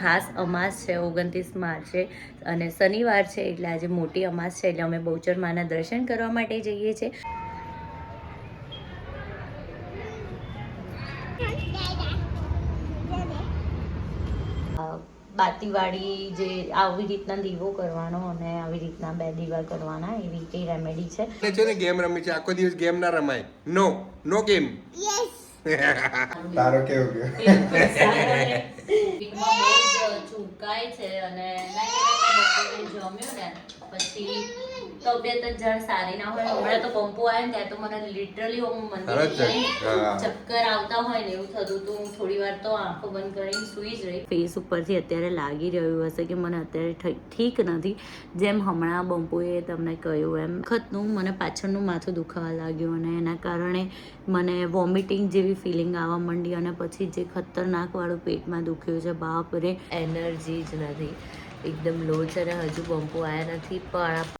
ખાસ અમાસ છે ઓગણત્રીસ માર્ચે અને શનિવાર છે એટલે આજે મોટી અમાસ છે એટલે અમે બહુચર માના દર્શન કરવા માટે જઈએ છીએ. બાતીવાળી જે આવી રીતના દીવો કરવાનો અને આવી રીતના બે દીવા કરવાના એવી રીતે રેમેડી છે. છે ને ગેમ રમી છે આખો દિવસ ગેમ ના રમાય. નો નો ગેમ તારો કેવું ગયો? ચૂકાય છે અને જમ્યો ને પછી તબિયત જ જરા સારી ના હોય હમણાં તો પંપો આવે ને ત્યાં તો મને લિટરલી હું. મંદિર. ચક્કર આવતા હોય ને એવું થતું તો હું થોડી વાર તો આંખો બંધ કરીને સૂઈ જ રહી. ફેસ ઉપરથી અત્યારે લાગી રહ્યું હશે કે મને અત્યારે ઠીક નથી. જેમ હમણાં બંપોએ તમને કહ્યું એમ વખતનું મને પાછળનું માથું દુખાવા લાગ્યું અને એના કારણે મને વોમિટિંગ જેવી ફિલિંગ આવવા માંડી અને પછી જે ખતરનાક વાળું પેટમાં દુખ્યું છે બાપ રે એનર્જી જ નથી. એકદમ લો છે અને હજુ બંપો આવ્યા નથી પણ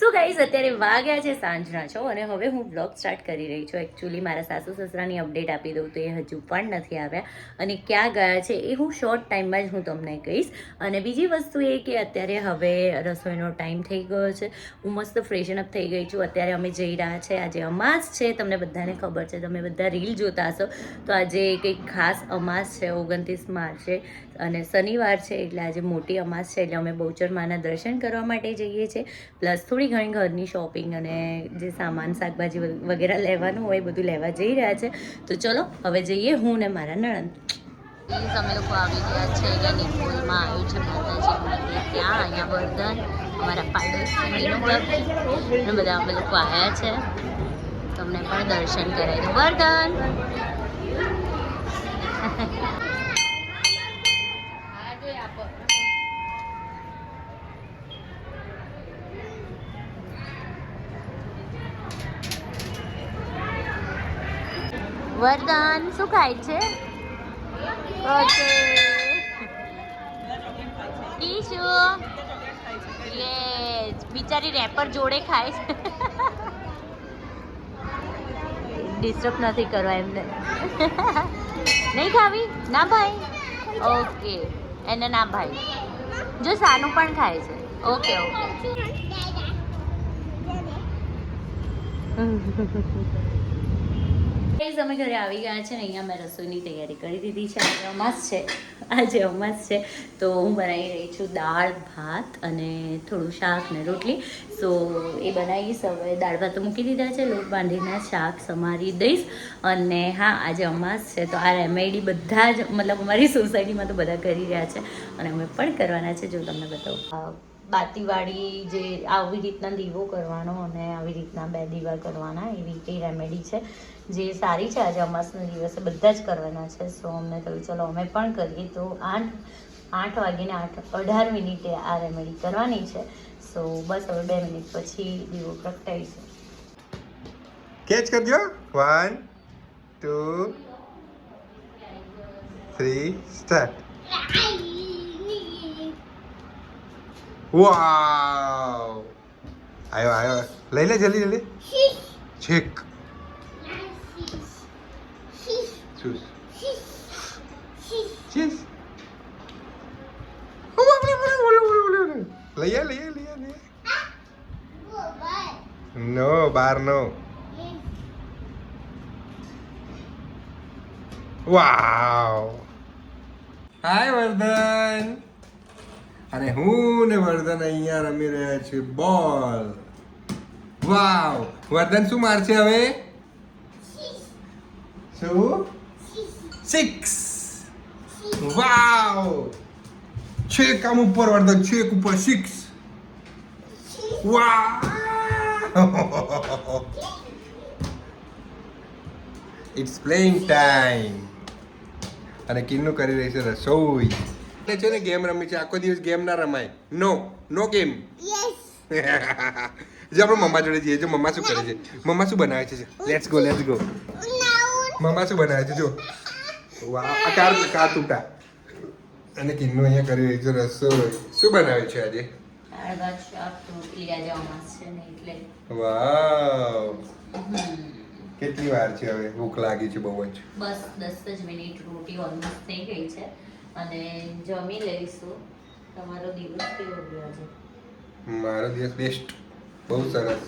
So guys અત્યારે વાગ્યા છે સાંજના છો અને હવે હું બ્લોગ સ્ટાર્ટ કરી રહી છું. એકચ્યુઅલી મારા સાસુ સસરાની અપડેટ આપી દઉં તો એ હજુ પણ નથી આવ્યા. અને ક્યાં ગયા છે એ હું શોર્ટ ટાઈમમાં જ હું તમને કહીશ. અને બીજી વસ્તુ એ કે અત્યારે હવે રસોઈનો ટાઈમ થઈ ગયો છે. હું મસ્ત ફ્રેશન અપ થઈ ગઈ છું. અત્યારે અમે જઈ રહ્યા છે. આજે અમાસ છે. તમને બધાને ખબર છે. તમે બધા રીલ જોતા હશો. તો આજે કંઈક ખાસ અમાસ છે. ઓગણત્રીસ માર્ચે અને શનિવાર છે. એટલે આજે મોટી અમાસ છે. એટલે અમે બહુચર માના દર્શન કરવા માટે જઈએ છીએ. પ્લસ થોડી ઘણી ઘરની શોપિંગ અને જે સામાન, શાકભાજી વગેરે લેવાનું હોય એ બધું લેવા જઈ રહ્યા છે. તો ચલો, હવે જઈએ હું ને મારા નણંદ. પ્લીઝ અમે લોકો આવી ગયા છે એની ફૂલમાં આવ્યું છે માતાજી ત્યાં અહીંયા વર્ધન, અમારા પાડોશીનું અને બધા અમે લોકો આવ્યા છે. તમને પણ દર્શન કરાવી દઉં વર્ધન! વર્ધન શું ખાય છે? ઓકે. ઈશુ. યસ. બિચારી રેપર જોડે ખાય છે. ડિસ્ટર્બ નથી કરવા એમને. નહીં ખાવી? ના ભાઈ. ઓકે. એને ના ભાઈ. જો સાનું પણ ખાય છે. Okay okay. ગાઈઝ અમે ઘરે આવી ગયા છે ને અહીંયા મેં રસોઈની તૈયારી કરી દીધી છે. આજે અમાસ છે. આજે અમાસ છે. તો હું બનાવી રહી છું દાળ, ભાત અને થોડું શાક ને રોટલી. સો એ બનાવી હવે દાળ, ભાત તો મૂકી દીધા છે. લોટ બાંધીને શાક, સમારી દઈશ. અને હા, આજે અમાસ છે. તો આ રેમેડી બધા જ, મતલબ અમારી સોસાયટીમાં તો બધા કરી રહ્યા છે. અને અમે પણ કરવાના છે, જો તમને બતાવું. બાતીવાળી જે આવી રીતના દીવો કરવાનો અને આવી રીતના બે દીવા કરવાના એવી કઈ રેમેડી છે. જે સારી છે આજે અમાસના દિવસે બધા જ કરવાના છે. સો અમને કહ્યું ચલો અમે પણ કરીએ. તો આઠ આઠ વાગીને આઠ અઢાર મિનિટે આ રેમેડી કરવાની છે. સો બસ હવે બે મિનિટ પછી દીવો પ્રગટાવીશું કેચ કરજો. One two three start wow આયો આયો લઈ લે જલ્દી જલ્દી છેક ચૂસ ચીસ લઈ આ લઈ આ લઈ આ લઈ આ નો બાર નો વાવ હાય વર્ધન અને હું ને વર્ધન અહીંયા રમી રહ્યા છે બોલ. વાવ. વર્ધન, શું મારશે હવે? શું? Six wow. છેક આમ ઉપર, વર્ધન છેક ઉપર. Six wow it's playing time અને કિન્નુ કરી રહી છે રસોઈ. એટલે છે ને ગેમ રમી છે આખો દિવસ ગેમ ના રમાય. નો નો ગેમ જે આપણે મમ્મા જોડે જઈએ. જો મમ્મા શું કરે છે? મમ્મા શું બનાવે છે? Let's go let's go mamma શું બનાવે છે? જો. વાહ આ કાર કાર તૂટા. અને કિન્નુ અહીંયા કરી રહી છે રસોઈ. શું બનાવ્યું છે આજે? વાવ. વાવ વાર છે હવે? ભૂખ લાગી છે બહુ જ. બસ દસ જ મિનિટ રોટી ઓલમોસ્ટ થઈ ગઈ છે. અને જમી લઈશું. તમારો દિવસ કેવો ગયો છે મારો દિવસ બેસ્ટ બહુ સરસ.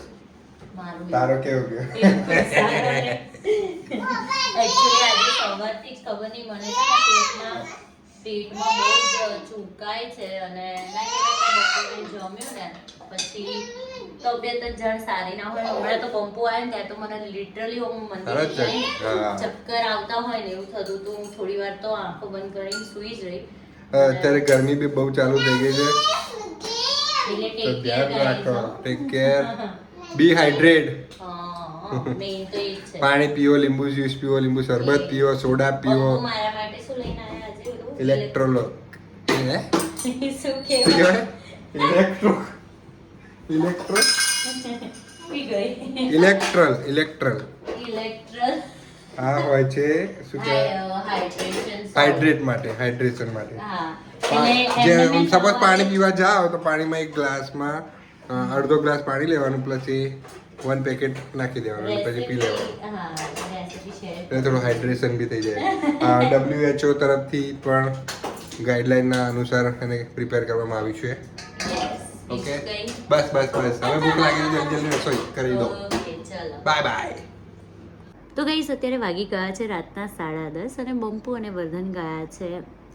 મારું તારો કેવો ગયો? એક્ચ્યુઅલી આજે સવારથી ખબર નહીં મને પેટમાં પેટમાં બહુ જ ચૂકાય છે અને ના કે બપોરે જમ્યું ને પછી તબિયત જ જણ સારી ના હોય હમણાં તો પંપો આવ્યો ને ત્યાં તો મને લિટરલી હું મંદિર. ચક્કર આવતા હોય ને એવું થતું હતું. હું થોડી વાર તો આંખો બંધ કરીને સૂઈ જ રહી. અત્યારે ગરમી બી બહુ ચાલુ થઈ ગઈ છે. તો ધ્યાન રાખો ટેક કેર બી હાઇડ્રેટ પાણી પીવો લીંબુ જ્યુસ પીવો લીંબુ શરબત પીવો સોડા પીઓ. ઇલેક્ટ્રોલોક શું? ઇલેક્ટ્રોલો કહેવાય? Electro electro Electral Electral Electral આ હોય છે. શું કહેવાય? હાઇડ્રેટ માટે હાઇડ્રેશન માટે. જે સપોઝ પાણી પીવા જાઓ તો પાણીમાં એક ગ્લાસમાં અડધો ગ્લાસ પાણી લેવાનું પ્લસ એ વન પેકેટ નાખી દેવાનું પછી પી લેવાનું. એટલે થોડું હાઇડ્રેશન બી થઈ જાય. ડબ્લ્યુએચઓ તરફથી પણ ગાઈડલાઇનના અનુસાર એને પ્રિપેર કરવામાં આવ્યું છે. ઓકે? બસ બસ બસ. હવે ભૂખ લાગી છે જલ્દી જલ્દી રસોઈ કરી દો બાય બાય તો ગઈસ અત્યારે વાગી ગયા છે રાતના સાડા દસ અને બંપુ અને વર્ધન ગયા છે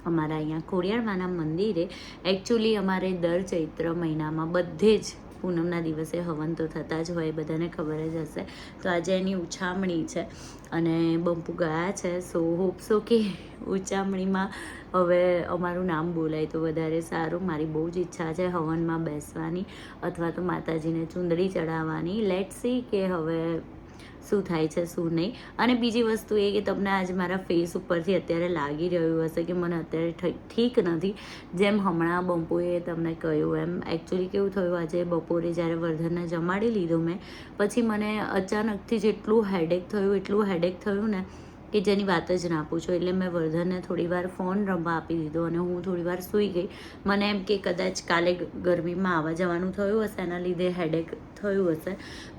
અમારા અહીંયા ખોડિયારમાંના મંદિરે. એકચ્યુઅલી અમારે દર ચૈત્ર મહિનામાં બધે જ પૂનમના દિવસે હવન તો થતા જ હોય, બધાને ખબર જ હશે. તો આજે એની ઉછામણી છે અને બંપુ ગયા છે. સો હોપસો કે ઉછામણીમાં હવે અમારું નામ બોલાય તો વધારે સારું. મારી બહુ જ ઈચ્છા છે હવનમાં બેસવાની અથવા તો માતાજીને ચુંદડી ચડાવવાની. લેટ સી કે હવે શું થાય છે, શું નહીં. અને બીજી વસ્તુ એ કે તમને આજે મારા ફેસ ઉપરથી અત્યારે લાગી રહ્યું હશે કે મને અત્યારે ઠીક નથી. જેમ હમણાં બમ્પોએ તમને કહ્યું એમ એકચ્યુઅલી કેવું થયું આજે બપોરે જ્યારે વર્ધનને જમાડી લીધો મેં, પછી મને અચાનકથી જેટલું હેડેક થયું, એટલું હેડેક થયું ને કે જેની વાત જ ના પૂછો. એટલે મેં વર્ધનને થોડી વાર ફોન રમવા આપી દીધો અને હું થોડી વાર સૂઈ ગઈ. મને એમ કે કદાચ કાલે ગરમીમાં આવવા જવાનું થયું હશે, એના લીધે હેડેક થયું હશે.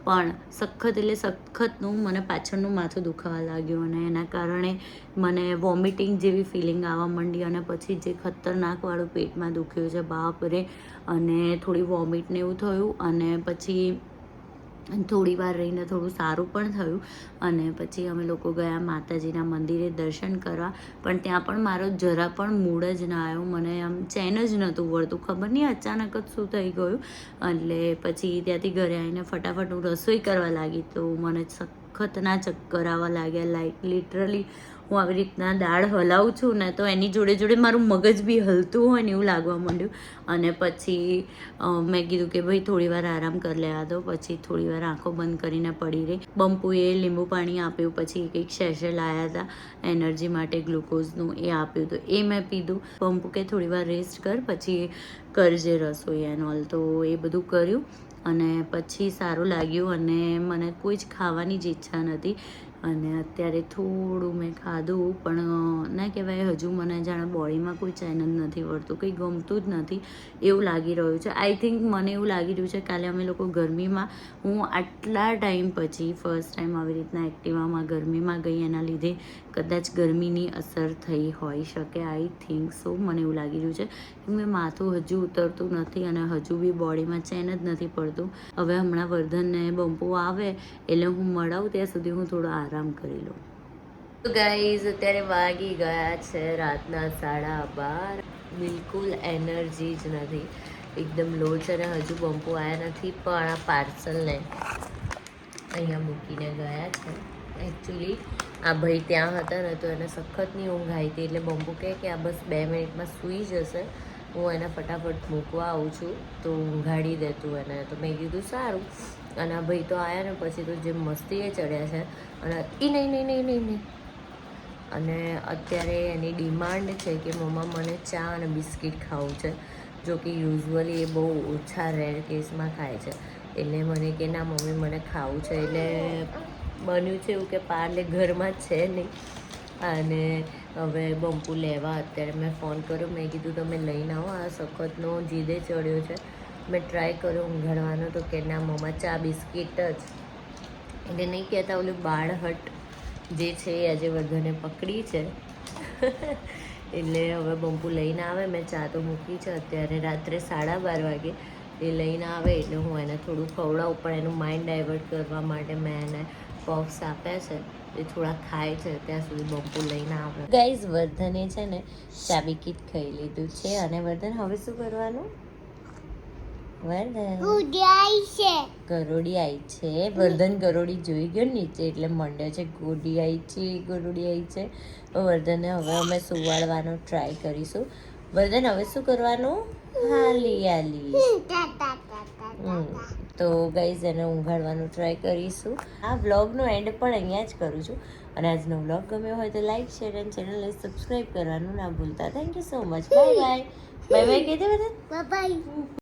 પણ સખત એટલે સખતનું મને પાછળનું માથું દુખાવા લાગ્યું અને એના કારણે મને વોમિટિંગ જેવી ફિલિંગ આવવા માંડી અને પછી જે ખતરનાકવાળું પેટમાં દુખ્યું છે બાપ રે અને થોડી વોમિટને એવું થયું અને પછી થોડી વાર રહીને થોડું સારું પણ થયું. અને પછી અમે લોકો ગયા માતાજીના મંદિરે દર્શન કરવા. પણ ત્યાં પણ મારો જરા પણ મૂડ જ ના આવ્યો. મને આમ ચેન જ નહોતું વળતું. ખબર નહીં અચાનક જ શું થઈ ગયું. એટલે પછી ત્યાંથી ઘરે આવીને ફટાફટ હું રસોઈ કરવા લાગી. તો મને સખતના ચક્કર આવવા લાગ્યા. લાઈક લિટરલી હું આવી રીતના દાળ હલાવું છું ને તો એની જોડે જોડે મારું મગજ બી હલતું હોય ને એવું લાગવા માંડ્યું. અને પછી મેં કીધું કે ભાઈ, થોડી વાર આરામ કરી લેવા દો. પછી થોડી વાર આંખો બંધ કરીને પડી રહી. બંપુએ લીંબુ પાણી આપ્યું, પછી કંઈક શેશે લાયા હતા. એનર્જી માટે ગ્લુકોઝનું એ આપ્યું તો એ મેં પીધું. બંપુ કે થોડી વાર રેસ્ટ કર, પછી કરજે રસોઈ એન્ડ ઓલ તો એ બધું કર્યું. અને પછી સારું લાગ્યું અને મને કોઈ જ ખાવાની જ ઈચ્છા નથી અને અત્યારે થોડું મેં ખાધું, પણ ના કહેવાય, હજુ મને જાણે બોડીમાં કોઈ ચેન જ નથી વળતું, કંઈ ગમતું જ નથી, એવું લાગી રહ્યું છે. આઈ થિંક મને એવું લાગી રહ્યું છે, કાલે અમે લોકો ગરમીમાં, હું આટલા ટાઈમ પછી ફર્સ્ટ ટાઈમ આવી રીતના એક્ટિવામાં ગરમીમાં ગઈ, એના લીધે કદાચ ગરમીની અસર થઈ હોઈ શકે આઈ થિંક સો મને એવું લાગી રહ્યું છે કે મેં માથું હજુ ઉતરતું નથી અને હજુ બી બોડીમાં ચેન જ નથી પડતું. હવે હમણાં વર્ધનને બમ્પો આવે, એટલે હું મળાવું ત્યાં સુધી હું થોડો આરામ કરી લઉં. તો ગાઈઝ અત્યારે વાગી ગયા છે રાતના સાડા બાર. બિલકુલ એનર્જી જ નથી. એકદમ લો છે અને હજુ બમ્પો આવ્યા નથી, પણ આ પાર્સલને અહીંયા મૂકીને ગયા છે. એકચ્યુઅલી આ ભાઈ ત્યાં હતા ને તો એને સખતની ઊંઘ આવી હતી, એટલે બમ્પુ કહે કે આ બસ બે મિનિટમાં સૂઈ જશે. હું એને ફટાફટ મૂકવા આવું છું, તો ઊંઘાડી દેતું એને. તો મેં કીધું, સારું. અને આ ભાઈ તો આવ્યા ને, પછી તો જે મસ્તીએ ચડ્યા છે. અને એ નહીં નહીં નહીં નહીં નહીં. અને અત્યારે એની ડિમાન્ડ છે કે મમ્મા મને ચા અને બિસ્કિટ ખાવું છે. જો કે યુઝ્યુઅલી એ બહુ ઓછા રેર કેસમાં ખાય છે. એટલે મને કે ના, મમ્મી મને ખાવું છે. એટલે બન્યું છે એવું કે પાર્લે ઘરમાં છે નહીં. અને હવે બંપુ લેવા. અત્યારે મેં ફોન કર્યો. મેં કીધું, તમે લઈને આવો. આ સખતનો જીદે ચડ્યો છે. મેં ટ્રાય કર્યો ઊંઘાડવાનો તો કે ના મમ્મા ચા, બિસ્કિટ જ. એટલે નહીં કહેતા ઓલું બાળહટ જે છે એ આજે વર્ધને પકડી છે. એટલે હવે બંપુ લઈને આવે, મેં ચા તો મૂકી છે. અત્યારે રાત્રે સાડા બાર વાગે એ લઈને આવે, એટલે હું એને થોડું ખવડાવું, પણ એનું માઇન્ડ ડાયવર્ટ કરવા માટે મેં એને પફ્સ આપ્યા છે. એ થોડા ખાય છે, ત્યાં સુધી બંપુ લઈને આવે. ગાઈઝ વર્ધને છે ને ચાબી કીટ ખાઈ લીધું છે. અને વર્ધન, હવે શું કરવાનું? વર્ધન ગરોડી આવી છે. વર્ધન ગરોડી જોઈ ગયો નીચે એટલે મંડ્યો છે. ગોડી આવી છે ગરોડી આવી છે વર્ધનને હવે અમે સુવાડવાનો ટ્રાય કરીશું. વર્ધન હવે શું કરવાનું? હાલી હાલી. તો ગાઈઝ એને ઊંઘાડવાનું ટ્રાય કરીશું. આ વ્લોગનો એન્ડ પણ અહીંયા જ કરું છું. અને આજનો વ્લોગ ગમ્યો હોય તો લાઈક શેર એન્ડ ચેનલને સબસ્ક્રાઈબ કરવાનું ના ભૂલતા. Thank you so much bye bye bye bye કહી બધા? Bye.